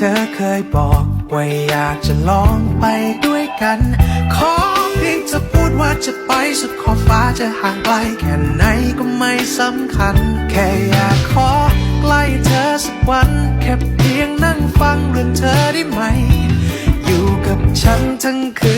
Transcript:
เธอเคยบอกว่าอยากจะลองไปด้วยกัน ขอเพียงจะพูดว่าจะไปสุดขอบฟ้าจะห่างไกลแค่ไหนก็ไม่สำคัญ แค่อยากขอใกล้เธอสักวัน แค่เพียงนั่งฟังเรื่องเธอได้ไหม อยู่กับฉันทั้งคืน